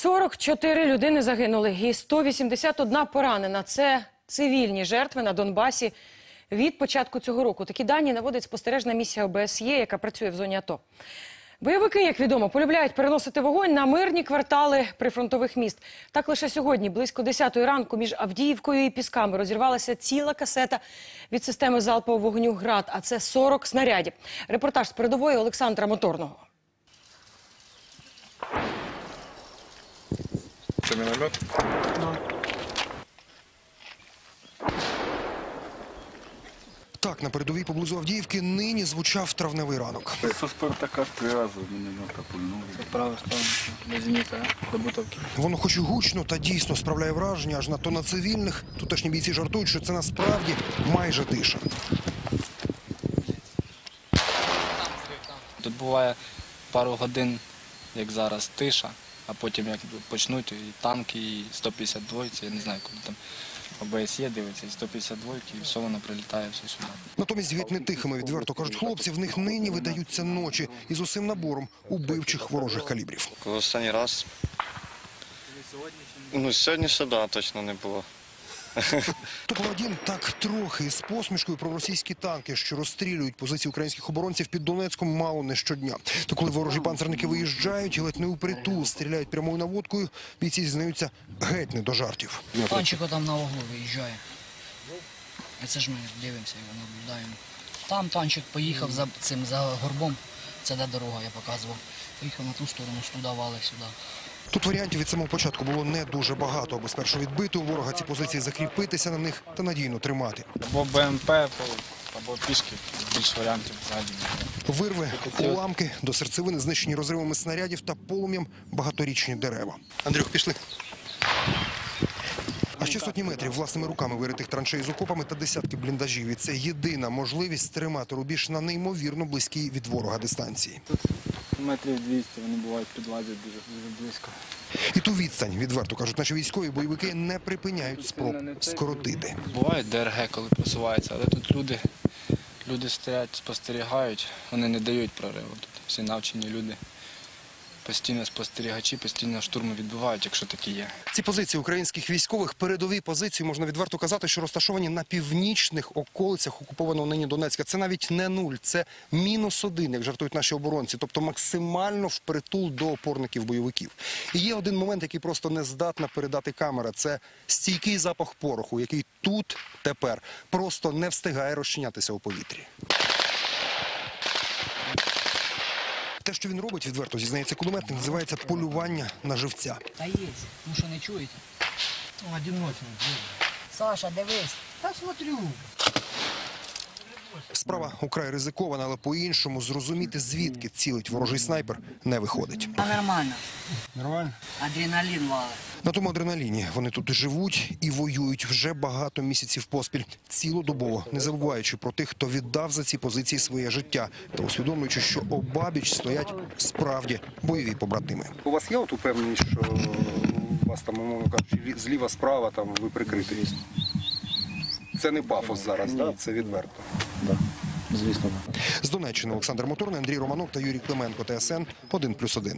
44 людини загинули і 181 поранена. Це цивільні жертви на Донбасі від початку цього року. Такі дані наводить спостережна місія ОБСЄ, яка працює в зоні АТО. Бойовики, як відомо, полюбляють переносити вогонь на мирні квартали прифронтових міст. Так лише сьогодні, близько 10 ранку, між Авдіївкою і Пісками розірвалася ціла касета від системи залпового вогню «Град», а це 40 снарядів. Репортаж з передової Олександра Моторного. Це міномет? Так, на передовій поблизу Авдіївки нині звучав травневий ранок. Со Спартака три рази міномета пульнули. Правильно, до зенита, до бутовки. Воно хоч і гучно та дійсно справляє враження, аж надто на цивільних. Тутешні бійці жартують, що це насправді майже тиша. Тут буває пару годин, як зараз, тиша, а потім як почнуть і танки, і 152, я не знаю, куди там ОБСЄ дивиться, і 152, і все воно прилітає все сюди. Натомість геть не тихими, відверто кажуть хлопці, в них нині видаються ночі із усім набором убивчих ворожих калібрів. Коли останній раз. Ну, сьогодні ще да, точно не було. Топ-1 так трохи із посмішкою про російські танки, що розстрілюють позиції українських оборонців під Донецьком мало не щодня. Та коли ворожі панцерники виїжджають ледь не упритул, стріляють прямою наводкою, бійці зізнаються геть не до жартів. Танчик там на вуглу виїжджає. Це ж ми дивимося його, наблюдаємо. Там танчик поїхав за цим за горбом. Це де дорога, я показував. Поїхав на ту сторону, туди сюди. Тут варіантів від самого початку було не дуже багато, аби спершу відбити у ворога ці позиції, закріпитися на них та надійно тримати. Або БМП, або пішки, більш варіантів взагалі. Вирви, уламки, до серцевини знищені розривами снарядів та полум'ям багаторічні дерева. Андрюх, пішли. А ще сотні метрів власними руками виритих траншей з окопами та десятки бліндажів. І це єдина можливість стримати рубіж на неймовірно близькій від ворога дистанції. Метрів 200, вони бувають підлазять дуже, дуже близько. І ту відстань, відверто кажуть, наші військові бойовики не припиняють спроб скоротити. Бувають ДРГ, коли просуваються, але тут люди, люди стоять, спостерігають, вони не дають прориву. Тут всі навчені люди. Постійно спостерігачі, постійно штурми відбувають, якщо такі є. Ці позиції українських військових передові позиції можна відверто казати, що розташовані на північних околицях окупованого нині Донецька. Це навіть не нуль, це мінус один, як жартують наші оборонці, тобто максимально впритул до опорників бойовиків. І є один момент, який просто не здатна передати камера. Це стійкий запах пороху, який тут тепер просто не встигає розчинятися у повітрі. Те, що він робить, відверто зізнається кулеметник, називається полювання на живця. Та є, ну що не чуєте? Одиночний. Саша, дивись. Та смотрю. Справа украй ризикована, але по-іншому зрозуміти, звідки цілить ворожий снайпер, не виходить. А нормально. Нормально. Адреналін валить. На тому адреналіні вони тут живуть і воюють вже багато місяців поспіль, цілодобово, не забуваючи про тих, хто віддав за ці позиції своє життя, та усвідомлюючи, що обабіч стоять справді бойові побратими. У вас є от упевненість, що у вас там, умовно кажучи, зліва, справа там ви прикриті? Це не пафос зараз, да? це відверто. Звісно. З Донеччини Олександр Моторний, Андрій Романок та Юрій Клименко. ТСН 1+,1.